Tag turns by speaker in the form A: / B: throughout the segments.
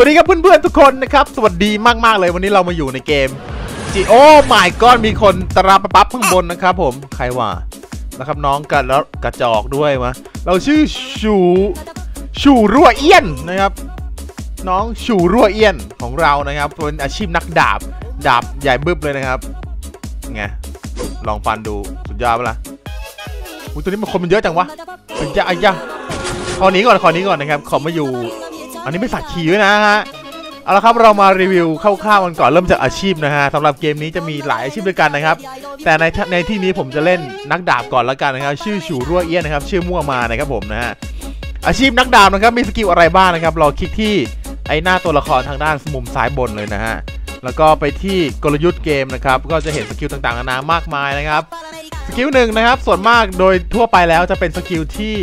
A: สวัสดีครับเพื่อนๆทุกคนนะครับ สวัสดีมากๆเลยวันนี้เรามาอยู่ในเกมจีโอ้ไม่ก้อนมีคนตราปั๊บข้างบนนะครับผมใครว่านะครับน้องกันแล้วกระจอกด้วยมะเราชื่อชูชูรั่วเอี้ยนนะครับ น้องชูรั่วเอี้ยนของเรานะครับเป็นอาชีพนักดาบดาบใหญ่บึ้บเลยนะครับไงลองฟันดูสุดยอดปะล่ะอุ้ยตัวนี้มันคนมันเยอะจังวะอ้ยะอ้ยะขอนี้ก่อนขอนี้ก่อนนะครับขอมาอยู่ อันนี้ไม่สักขีด้วยนะฮะเอาละครับเรามารีวิวคร่าวๆกันก่อนเริ่มจากอาชีพนะฮะสำหรับเกมนี้จะมีหลายอาชีพด้วยกันนะครับ แต่ในในที่นี้ผมจะเล่นนักดาบก่อนล้วกันนะครับ ชื่อฉูรั่วเอี้ยนนะครับ ชื่อมั่วมานะครับผมนะฮะอาชีพนักดาบนะครับมีสกิลอะไรบ้างนะครับ เราคลิกที่ไอหน้าตัวละครทางด้านมุมซ้ายบนเลยนะฮะแล้วก็ไปที่กลยุทธ์เกมนะครับ ก็จะเห็นสกิลต่างๆนานามากมายนะครับสกิลหนึ่งนะครับ ส่วนมากโดยทั่วไปแล้วจะเป็นสกิลที่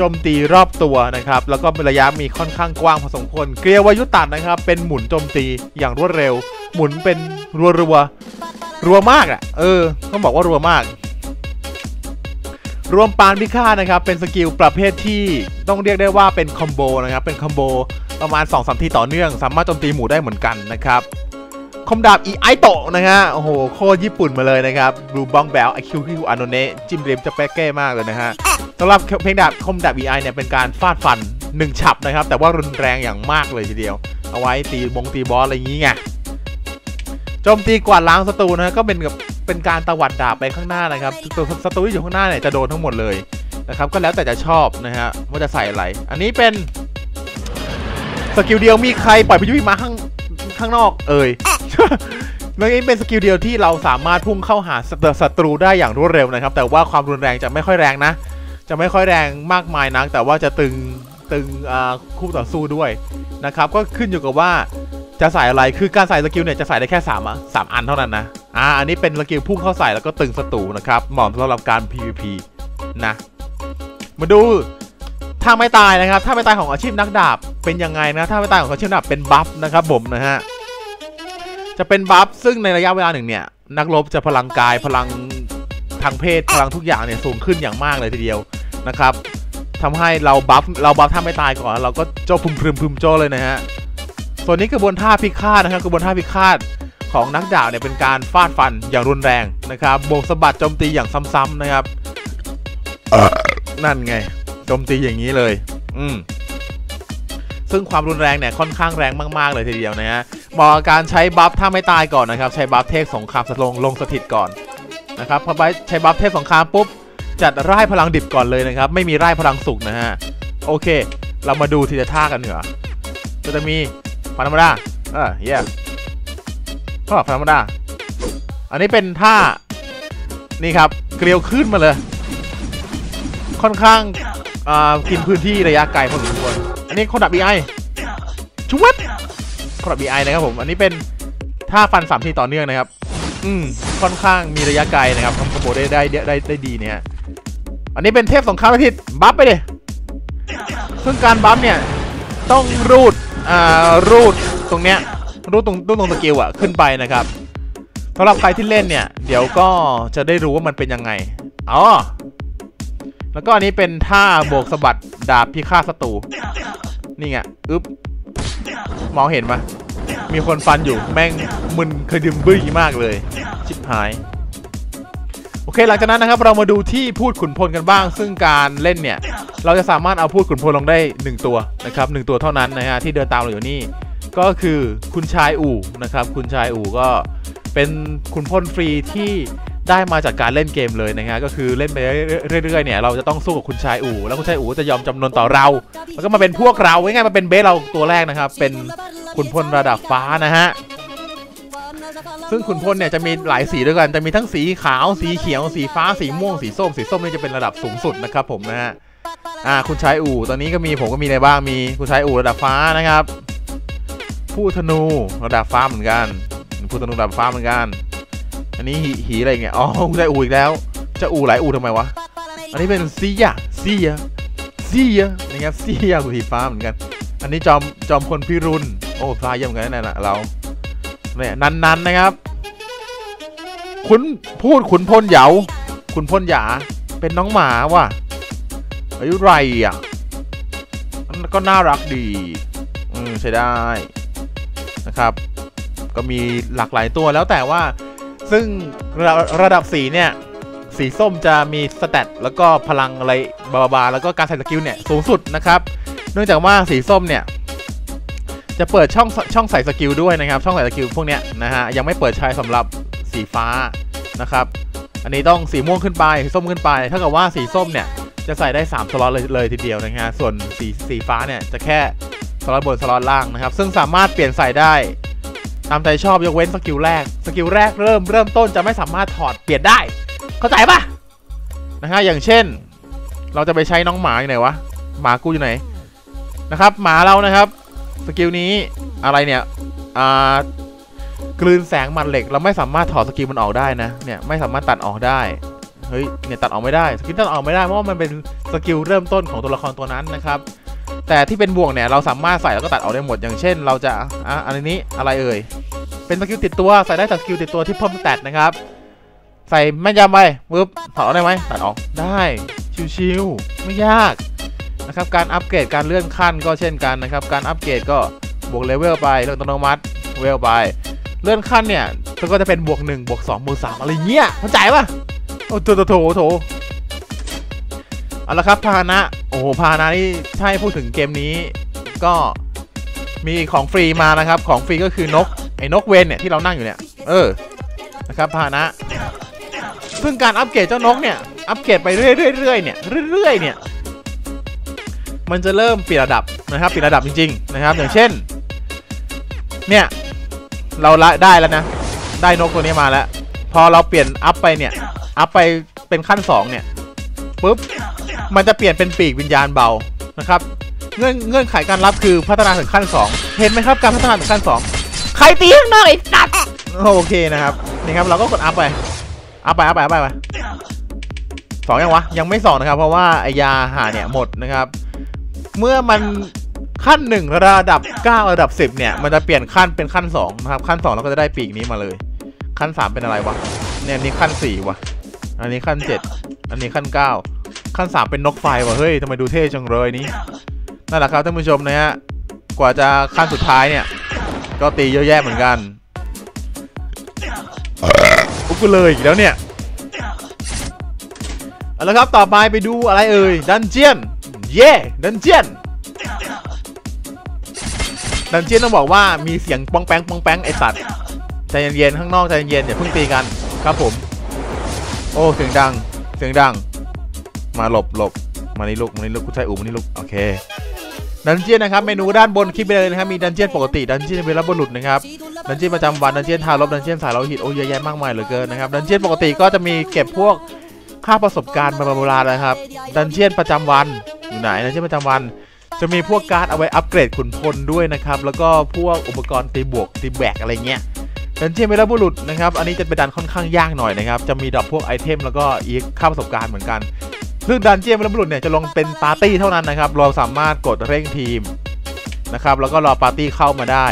A: จมตีรอบตัวนะครับ แล้วก็ระยะมีค่อนข้างกว้างพอสมควรเกลียววายุตัดนะครับ เป็นหมุนโจมตีอย่างรวดเร็ว หมุนเป็นรัวรัวๆรัวมากอะ เออต้องบอกว่ารัวมาก รวมปานพิฆาตนะครับ เป็นสกิลประเภทที่ต้องเรียกได้ว่าเป็นคอมโบนะครับ เป็นคอมโบประมาณ2อสทีต่อเนื่อง สามารถโจมตีหมู่ได้เหมือนกันนะครับ คมดาบอีไอโตะนะฮะโอ้โหโคตรญี่ปุ่นมาเลยนะครับรูบองแบลไอคิวคิวอานเนะจิมเรมจะแป๊กเก้มากเลยนะฮะสำหรับเพลงดาบคมดาบอีไอเนี่ยเป็นการฟาดฟัน1ฉับนะครับ แต่ว่ารุนแรงอย่างมากเลยทีเดียว เอาไว้ตีบงตีบอสอะไรอย่างงี้ไงโจมตีกวาดล้างศัตรูนะฮะก็เป็นกับเป็นการตวัดดาบไปข้างหน้านะครับตัวศัตรูที่อยู่ข้างหน้าเนี่ยจะโดนทั้งหมดเลยนะครับก็แล้วแต่จะชอบนะฮะว่าจะใส่อะไร อันนี้เป็นสกิลเดียวมีใครปล่อยพายุหิมะข้างข้างนอกเอ่ย แล้วนี้เป็นสกิลเดียวที่เราสามารถพุ่งเข้าหาศัตรูได้อย่างรวดเร็วนะครับ แต่ว่าความรุนแรงจะไม่ค่อยแรงนะ จะไม่ค่อยแรงมากมายนัก แต่ว่าจะตึงตึงคู่ต่อสู้ด้วยนะครับ ก็ขึ้นอยู่กับว่าจะใส่อะไร คือการใส่สกิลเนี่ยจะใส่ได้แค่3อะสามอันเท่านั้นนะ อ่า อันนี้เป็นสกิลพุ่งเข้าใส่แล้วก็ตึงศัตรูนะครับ เหมาะสำหรับการ PVP นะ มาดูท่าไม่ตายนะครับท่าไม่ตายของอาชีพนักดาบเป็นยังไงนะท่าไม่ตายของอาชีพนักดาบเป็นบัฟนะครับผมนะฮะ จะเป็นบัฟซึ่งในระยะเวลาหนึ่งเนี่ย นักรบจะพลังกายพลังทางเพศพลังทุกอย่างเนี่ยสูงขึ้นอย่างมากเลยทีเดียวนะครับทำให้เราบัฟเราบัฟท่าไม่ตายก่อน เราก็โจพึมพึมพึมโจเลยนะฮะส่วนนี้กระบวนท่าพิฆาตนะครับกระบวนท่าพิฆาตของนักดาบเนี่ยเป็นการฟาดฟันอย่างรุนแรงนะครับโบกสะบัดโจมตีอย่างซ้ำๆนะครับนั่นไงโจมตีอย่างนี้เลย อืมซึ่งความรุนแรงเนี่ยค่อนข้างแรงมาก ๆ เลยทีเดียวนะฮะ เหมาการใช้บัฟถ้าไม่ตายก่อนนะครับ ใช้บัฟเทพสงครามสลงลงสถิตก่อนนะครับพอไปใช้บัฟเทพสงครามปุ๊บจัดไร่พลังดิบก่อนเลยนะครับ ไม่มีไร่พลังสุกนะฮะโอเค เรามาดูทีละท่ากันเหนือก็จะมีพันธรรมดาเออเยี่ยก็พันธรรมดาอันนี้เป็นท่านี่ครับเกลียวขึ้นมาเลย ค่อนข้างกินพื้นที่ระยะไกลพอสมควรอันนี้คนดับบีไอชุวัด คนดับบีไอนะครับผม อันนี้เป็นท่าฟันสามทีต่อเนื่องนะครับ อืมค่อนข้างมีระยะไกลนะครับทำคอมโบได้ได้ได้ได้ดีเนี่ยอันนี้เป็นเทพสงครามอาทิตย์บัฟไปเลยซึ่งการบัฟเนี่ยต้องรูดอ่ารูดตรงเนี้ยรูดตรงรูดตรงสกิลอะขึ้นไปนะครับสำหรับใครที่เล่นเนี่ย เดี๋ยวก็จะได้รู้ว่ามันเป็นยังไงอ๋อแล้วก็อันนี้เป็นท่าโบกสะบัดดาบพิฆาตศัตรูนี่ไงอึ๊บ มองเห็นปะมีคนฟันอยู่แม่งมึนเคยดึมบึ้ยมากเลย ชิบหาย โอเคหลังจากนั้นนะครับ เรามาดูที่พูดขุนพลกันบ้าง ซึ่งการเล่นเนี่ย เราจะสามารถเอาพูดขุนพลลงได้ 1 ตัวนะครับหตัวเท่านั้นนะฮะที่เดินตามเราอยู่นี่ ก็คือคุณชายอู่นะครับ คุณชายอู่ก็เป็นขุนพลฟรีที่ ได้มาจากการเล่นเกมเลยนะฮะก็คือเล่นไปเรื่อยๆเนี่ยเราจะต้องสู้กับคุณชายอู่แล้วคุณชายอู่จะยอมจำนนต่อเรา แล้วก็มาเป็นพวกเราง่ายๆมาเป็นเบสเราตัวแรกนะครับ เป็นขุนพลระดับฟ้านะฮะซึ่งขุนพลเนี่ยจะมีหลายสีด้วยกันจะมีทั้งสีขาวสีเขียวสีฟ้าสีม่วงสีส้ม สีส้มนี่จะเป็นระดับสูงสุดนะครับผมนะฮะอ่าคุณชายอู่ตอนนี้ก็มีผมก็มีในบ้างมีคุณชายอู่ระดับฟ้านะครับ ผู้ธนูระดับฟ้าเหมือนกันผู้ธนูระดับฟ้าเหมือนกัน อันนี้หีอะไรเงี้ยอ๋อคุณชายอู่อีกแล้ว จะอู่หลายอู่ทำไมวะ อันนี้เป็นซียซียซียนะครับซียกูสีฟ้าเหมือนกัน อันนี้จอมจอมพลพิรุณโอ้ฟ้าเยี่ยมกันนั่นแหละเราเนี่ยนันๆนนะครับขุนพูดขุนพลเหยาขุนพลหยาเป็นน้องหมาว่ะอายุไรอะก็น่ารักดี อืมใช้ได้นะครับ ก็มีหลากหลายตัวแล้วแต่ว่า ซึ่งระระดับสีเนี่ย สีส้มจะมีสเตตแล้วก็พลังอะไรบาบาแล้วก็การใส่สกิลเนี่ยสูงสุดนะครับ เนื่องจากว่าสีส้มเนี่ย จะเปิดช่องช่องใส่สกิลด้วยนะครับ ช่องใส่สกิลพวกเนี้ยนะฮะยังไม่เปิดใช้สำหรับสีฟ้านะครับอันนี้ต้องสีม่วงขึ้นไปสีส้มขึ้นไปเท่ากับว่าสีส้มเนี่ยจะใส่ได้ 3 สล็อตเลยเลยทีเดียวนะฮะส่วนสีสีฟ้าเนี่ยจะแค่สล็อตบนสล็อตล่างนะครับ ซึ่งสามารถเปลี่ยนใส่ได้ ตามใจชอบยกเว้นสกิลแรก สกิลแรกเริ่มเริ่มต้นจะไม่สามารถถอดเปลี่ยนได้ เข้าใจปะนะฮะอย่างเช่น เราจะไปใช้น้องหมาอยู่ไหนวะหมากูอยู่ไหนนะครับ หมาเรานะครับสกิลนี้อะไรเนี่ยอ่ากลืนแสงมันเหล็ก เราไม่สามารถถอดสกิลมันออกได้นะเนี่ยไม่สามารถตัดออกได้เฮ้ยเนี่ยตัดออกไม่ได้สกิลตัดออกไม่ได้เพราะว่ามันเป็นสกิลเริ่มต้นของตัวละครตัวนั้นนะครับ แต่ที่เป็นบ่วงเนี่ยเราสามารถใส่แล้วก็ตัดออกได้หมดอย่างเช่น เราจะอะอันนี้อะไรเอ่ยเป็นสกิลติดตัวใส่ได้จากสกิลติดตัวที่เพิ่มแตทนะครับ ใส่แม่นยำไปปึ๊บถอดออกได้ไหมตัดออกได้ชิวๆไม่ยากนะครับการอัปเกรดการเลื่อนขั้นก็เช่นกันนะครับ การอัปเกรดก็บวกเลเวลไปเรื่องอัตโนมัติเวลไป เลื่อนขั้นเนี่ยก็จะเป็นบวก1บวก2บวก3อะไรเงี้ยเข้าใจปะโอ้โถโถโถโถ เอาละครับพาหนะ โอ้โหพาหนะนี่ให้พูดถึงเกมนี้ ก็มีของฟรีมานะครับ ของฟรีก็คือนกไอ้นกเวนเนี่ยที่เรานั่งอยู่เนี่ย เออ นะครับพาหนะ ซึ่งการอัปเกรดเจ้านกเนี่ย อัปเกรดไปเรื่อยๆเนี่ยเรื่อยๆเนี่ย มันจะเริ่มเปลี่ยนระดับนะครับเปลี่ยนระดับจริงๆนะครับ อย่างเช่น เนี่ย เราได้แล้วนะ ได้นกตัวนี้มาแล้ว พอเราเปลี่ยนอัพไปเนี่ย อัพไปเป็นขั้น 2 เนี่ยปุ๊บ มันจะเปลี่ยนเป็นปีกวิญญาณเบานะครับ เงื่อนเงื่อนไขการรับคือพัฒนาถึงขั้น 2 เห็นไหมครับการพัฒนาถึงขั้น 2 ใครตีข้างนอกไอ้สัตว์โอเคนะครับนี่ครับเราก็กดอัพไปอัพไปอัพไปอัพไปไปสองยังวะยังไม่สองนะครับ เพราะว่าไอยาหาเนี่ยหมดนะครับ เมื่อมันขั้นหนึ่งระดับ 9 ระดับ 10 เนี่ย มันจะเปลี่ยนขั้นเป็นขั้น2นะครับ ขั้น2เราก็จะได้ปีกนี้มาเลย ขั้น 3 เป็นอะไรวะเนี่ยนนี้ขั้น4วะอันนี้ขั้น 7 อันนี้ขั้น 9 ขั้น3เป็นนกไฟวะเฮ้ยทำไมดูเท่จังเลยนี่นั่นแหละครับท่านผู้ชมนะฮะกว่าจะขั้นสุดท้ายเนี่ย ก็ตีเยอะแยะเหมือนกันอุ๊บกูเลยอีกแล้วเนี่ยเอาละครับต่อไปไปดูอะไรเอ่ยดันเจียนเย่ดันเจียนดันเจียนต้องบอกว่ามีเสียงป้องแป้งป้องแป้งไอสัตว์ใจเย็นๆข้างนอกใจเย็นๆอย่าเพิ่งตีกันครับผม โอ้เสียงดังเสียงดัง มาหลบหลบมานี่ลูกมานี่ลูกกูใช้อู่มานี่ลูกโอเคดันเจียนนะครับเมนูด้านบนคลิปไปเลยนะครับมีดันเจียนปกติดันเจียนเวลาบรุษนะครับดันเจียนประจำวันดันเจียนทารบดันเจียนสายเราหิตโอ้เยอะแยะมากมายเหลือเกินนะครับดันเจียนปกติก็จะมีเก็บพวกค่าประสบการณ์บาบานะครับดันเจียนประจำวันอยู่ไหนดันเจียนประจำวัน จะมีพวกการ์ดเอาไว้อัปเกรดขุนพลด้วยนะครับแล้วก็พวกอุปกรณ์ตีบวกตีแบกอะไรเงี้ยดันเจียนเวลาบุรุษนะครับอันนี้จะเป็นดันค่อนข้างยากหน่อยนะครับจะมีดรอปพวกไอเทมแล้วก็อีกค่าประสบการณ์เหมือนกัน ซึ่งดันเจียนวลาบุรุษเนี่ยจะลงเป็นปาร์ตี้เท่านั้นนะครับ เราสามารถกดเร่งทีมนะครับ แล้วก็รอปาร์ตี้เข้ามาได้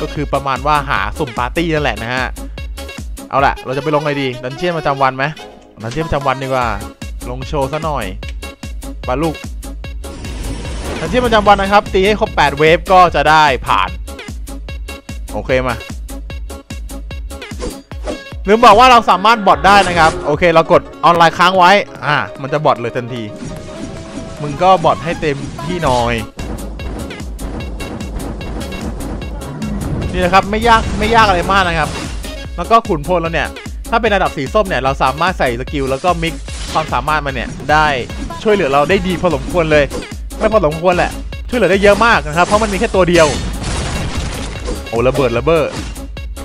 A: ก็คือประมาณว่าหาสุ่มปาร์ตี้นั่นแหละนะฮะ เอาละเราจะไปลงอะไรดี ดันเจียนประจำวันไหมดันเจียนประจำวันดีกว่า ลงโชว์ซะหน่อยปาลูกทันที่ประจำวันนะครับ ตีให้ครบ 8 เวฟก็จะได้ผ่าน โอเคมา ลืมบอกว่าเราสามารถบอทได้นะครับ โอเค เรากดออนไลน์ค้างไว้ อ่า มันจะบอทเลยทันที มึงก็บอทให้เต็มที่หน่อย นี่นะครับไม่ยากไม่ยากอะไรมากนะครับ แล้วก็ขุนพลแล้วเนี่ย ถ้าเป็นระดับสีส้มเนี่ย เราสามารถใส่สกิลแล้วก็มิกความสามารถมันเนี่ย ได้ช่วยเหลือเราได้ดีพอสมควรเลย ไม่พอสมควรแหละ ช่วยเหลือได้เยอะมากนะครับ เพราะมันมีแค่ตัวเดียว โอ้ระเบิดระเบิด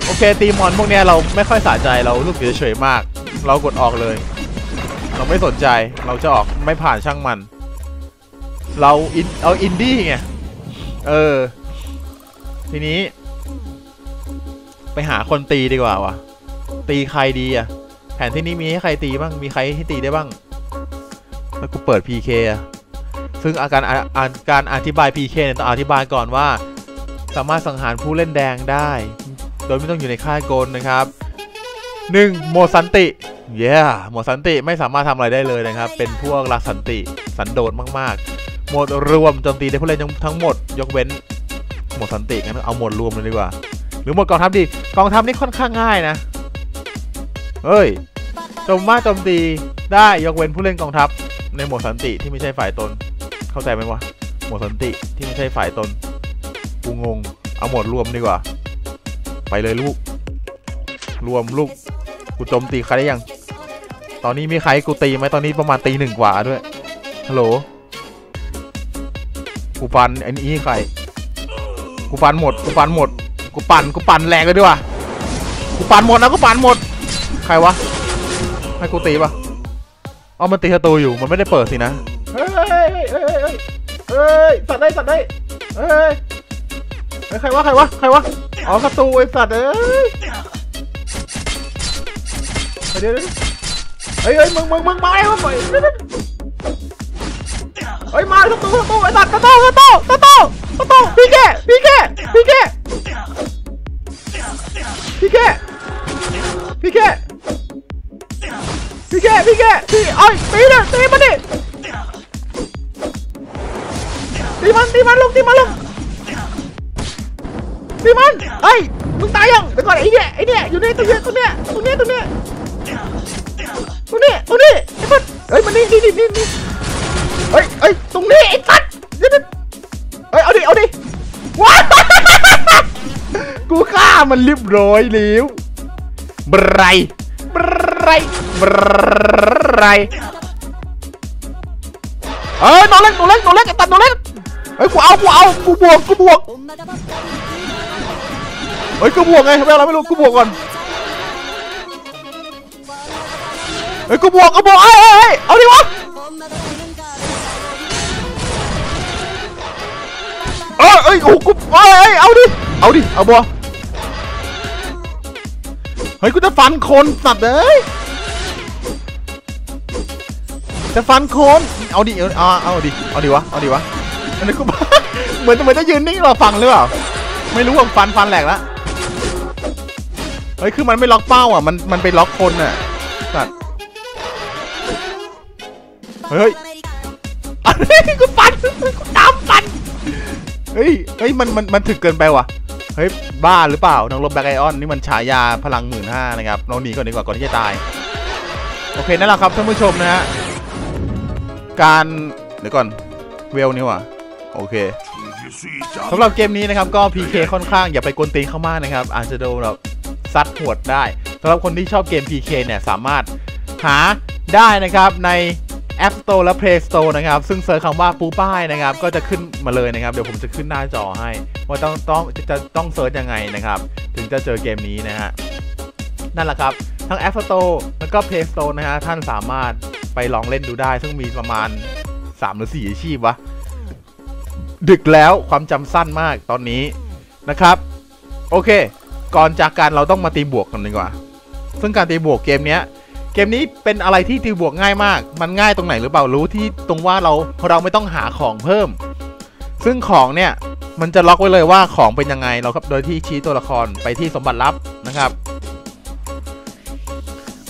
A: โอเคตีมอนพวกเนี้ยเราไม่ค่อยสะใจเราลูกเฉยๆมาก เรากดออกเลย เราไม่สนใจเราจะออกไม่ผ่านช่างมัน เราอินเอาอินดี้ไงเออ ทีนี้ ไปหาคนตีดีกว่าวะตีใครดีอะแผนที่นี้มีให้ใครตีบ้างมีใครให้ตีได้บ้างแล้วกูเปิด PK อะซึ่งอาการอาการอธิบาย PK เนี่ยต้องอธิบายก่อนว่า สามารถสังหารผู้เล่นแดงได้ โดยไม่ต้องอยู่ในค่ายโกลนะครับ 1. โมสันติเย้โมสันติไม่สามารถทำอะไรได้เลยนะครับ เป็นพวกรักสันติสันโดษมากๆ หมดรวมโจมตีได้ผู้เล่นทั้งหมด ยกเว้น หมดสันติงั้นเอาหมดรวมเลยดีกว่า หรือหมดกองทัพดีกองทัพนี่ค่อนข้างง่ายนะเฮ้ยโจมมาโจมตีได้ยกเว้นผู้เล่นกองทัพ ในหมดสันติที่ไม่ใช่ฝ่ายตน เข้าใจไหมวะหมดสันติที่ไม่ใช่ฝ่ายตนกูงงเอาหมดรวมดีกว่า ไปเลยลูก รวมลูก กูโจมตีใครได้ยัง ตอนนี้มีใครกูตีไหมตอนนี้ประมาณตีหนึ่งกว่าด้วย ฮัลโหล กูฟันไอ้นี่ใคร กูฟันหมดกูฟันหมด กูปั่นกูปั่นแรงเลยดีกว่า กูปั่นหมดนะกูปั่นหมด ใครวะ ให้กูตีปะเอามันตีศัตรูอยู่ มันไม่ได้เปิดสินะ เฮ้ยเฮ้ยเฮ้ยเฮ้ยเฮ้ยสัตว์ได้สัตว์ได้เฮ้ย เฮ้ยใครวะใครวะใครวะอ๋อศัตรูไอ้สัตว์เอ้ยเดี๋ยวเฮ้ยเฮ้ยมึงมึงมึงมาไอ้มึงไปเฮ้ยมาตุ๊ตุ๊ตุ๊ไอ้สัตว์ตุ๊ตุ๊ตุ๊ตุ๊ตุ๊ตุ๊พี่แกพี่แกพี่แกพี่แกพี่แกพี่แกพี่แกพี่เอ้ยตีนดิ ไอ้เนี่ยอยอยู่นี่ตรงเนี้ยตรงเนี้ยตรงเนี้ยตรงเนี้ยตรงนี้ตรงนี้ไอ้พัดเฮ้ยมันนี่นี่นี่นี่เฮ้ยเฮ้ยตรงนี้ไอ้พัดเดี๋ยวเฮ้ยเอาดิเอาดิว้ากูฆ่ามันเรียบร้อยแล้วบรายบรายบรายเอ้ยนอนเล็กนอนเล็กนอนเล็กไอ้ตัดนอนเล็กเฮ้ยกูเอากูเอากูบวกกูบวก เฮ้ยกูบวกไงไม่เอาไม่รู้กูบวกก่อนเฮ้ยกูบวกกูบวกเอ้ยเอ้เอาดิวะเอ้ยเอ้ยโอ้กูเอ้ยเอาดิเอาดิเอาบวเฮ้ยกูจะฟันคนสัตว์เอ้ยจะฟันคนเอาดิเอาเอาเอาดิเอาดิวะเอาดิวะอันนี้กูเหมือนเหมือนจะยืนนิ่งรอฟังหรือเปล่าไม่รู้ว่าฟันฟันแหลกแล้ว เฮ้ย คือมันไม่ล็อกเป้าอะ มัน มันไปล็อกคนอะสัตว์เฮ้ยเฮ้ยกูปั่นกูตามปั่นเฮ้ย เฮ้ย มัน มัน มันถึกเกินไปว่ะ เฮ้ย บ้าหรือเปล่านังลบแบ็กไอออนนี่มันฉายาพลังหมื่นห้านะครับ เราหนีก่อนดีกว่าก่อนที่จะตาย โอเค นั่นแหละครับท่านผู้ชมนะฮะ การ เดี๋ยวก่อน เวลนี่ว่ะ โอเคสำหรับเกมนี้นะครับก็ PK ค่อนข้างอย่าไปกวนตีนเข้ามากนะครับ อาจจะโดนแบบ ซัดหวดได้สำหรับคนที่ชอบเกม PK เนี่ยสามารถหาได้นะครับใน App Store และ Play Store นะครับ ซึ่งเซิร์ชคำว่าปูป้ายนะครับ ก็จะขึ้นมาเลยนะครับ เดี๋ยวผมจะขึ้นหน้าจอให้ ว่าต้องต้องจะต้องเซิร์ชยังไงนะครับ ถึงจะเจอเกมนี้นะฮะ นั่นแหละครับ ทั้ง App Store แล้วก็ Play Store นะฮะ ท่านสามารถไปลองเล่นดูได้ ซึ่งมีประมาณ 3 หรือ 4 อาชีพวะ ดึกแล้วความจำสั้นมากตอนนี้นะครับ โอเค ก่อนจากการเราต้องมาตีบวกกันดีกว่า ซึ่งการตีบวกเกมเนี้ยเกมนี้เป็นอะไรที่ตีบวกง่ายมาก มันง่ายตรงไหนหรือเปล่ารู้ที่ตรงว่าเราเราไม่ต้องหาของเพิ่ม ซึ่งของเนี่ยมันจะล็อกไว้เลยว่าของเป็นยังไงเราครับโดยที่ชี้ตัวละครไปที่สมบัติลับนะครับ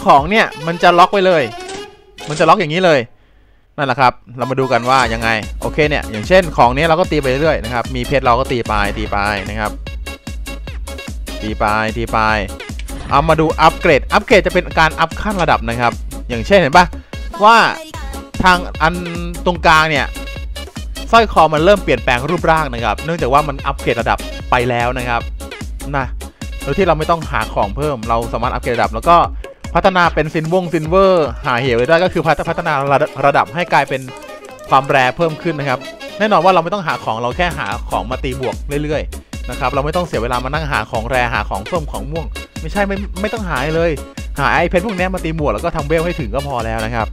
A: ของเนี่ยมันจะล็อกไว้เลย มันจะล็อกอย่างนี้เลยนั่นแหละครับ เรามาดูกันว่ายังไง โอเคเนี่ย อย่างเช่นของนี้เราก็ตีไปเรื่อยๆนะครับ มีเพชรเราก็ตีไปตีไปนะครับ ตีไปตีไปเอามาดูอัปเกรด อัปเกรดจะเป็นการอัพขั้นระดับนะครับ อย่างเช่นเห็นปะว่าทางอันตรงกลางเนี่ยสร้อยคอมันเริ่มเปลี่ยนแปลงรูปร่างนะครับ เนื่องจากว่ามันอัปเกรดระดับไปแล้วนะครับนะโดยที่เราไม่ต้องหาของเพิ่ม เราสามารถอัปเกรดระดับ แล้วก็พัฒนาเป็นซินวงซินเวอร์ หาเหวได้ก็คือพัฒนาระดับระดับให้กลายเป็นความแรเพิ่มขึ้นนะครับ แน่นอนว่าเราไม่ต้องหาของเราแค่หาของมาตีบวกเรื่อยๆ นะครับเราไม่ต้องเสียเวลามานั่งหาของแรหาของส้มของม่วง ไม่ใช่ไม่ไม่ต้องหาเลย หาไอ้เพชรพวกนี้มาตีบวกแล้วก็ทำเวลให้ถึงก็พอแล้วนะครับ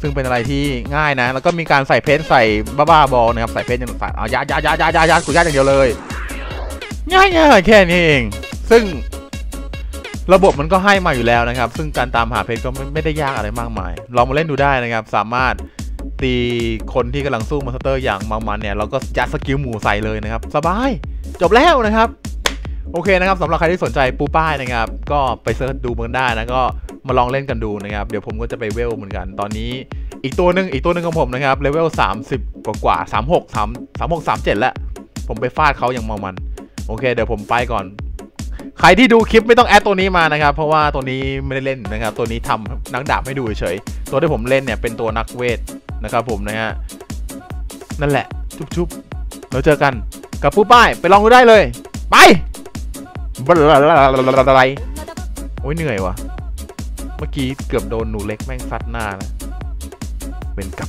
A: ซึ่งเป็นอะไรที่ง่ายนะ แล้วก็มีการใส่เพชรใส่บ้าๆบอลนะครับใส่เพชรอย่างใส่เอายัดยัดยัดยัดยัดยัดกูยัดอย่างเดียวเลยง่ายง่ายแค่นี้เอง ซึ่งระบบมันก็ให้มาอยู่แล้วนะครับ ซึ่งการตามหาเพชรก็ไม่ไม่ได้ยากอะไรมากมาย ลองมาเล่นดูได้นะครับ สามารถตีคนที่กำลังสู้มอนสเตอร์อย่างมังมันเนี่ย เราก็ยัดสกิลหมูใส่เลยนะครับ สบาย จบแล้วนะครับ โอเคนะครับสำหรับใครที่สนใจปูป้ายนะครับ ก็ไปเสิร์ชดูมันได้นะก็มาลองเล่นกันดูนะครับ เดี๋ยวผมก็จะไปเวลเหมือนกัน ตอนนี้อีกตัวหนึ่งอีกตัวหนึ่งของผมนะครับเลเวล30 กว่ากว่าสามหกสามสามหกสามเจ็ดแล้ว ผมไปฟาดเขาอย่างเมามัน โอเค เดี๋ยวผมไปก่อน ใครที่ดูคลิปไม่ต้องแอดตัวนี้มานะครับ เพราะว่าตัวนี้ไม่ได้เล่นนะครับ ตัวนี้ทำนักดาบให้ดูเฉยตัวที่ผมเล่นเนี่ยเป็นตัวนักเวทนะครับผมนะฮะนั่นแหละ ชุบๆเราเจอกัน กับผู้ป้ายไปลองดูได้เลย ไปบลอะไรโอ้ยเหนื่อยวะเมื่อกี้เกือบโดนหนูเล็กแม่งซัดหน้าแล้วเป็นกับ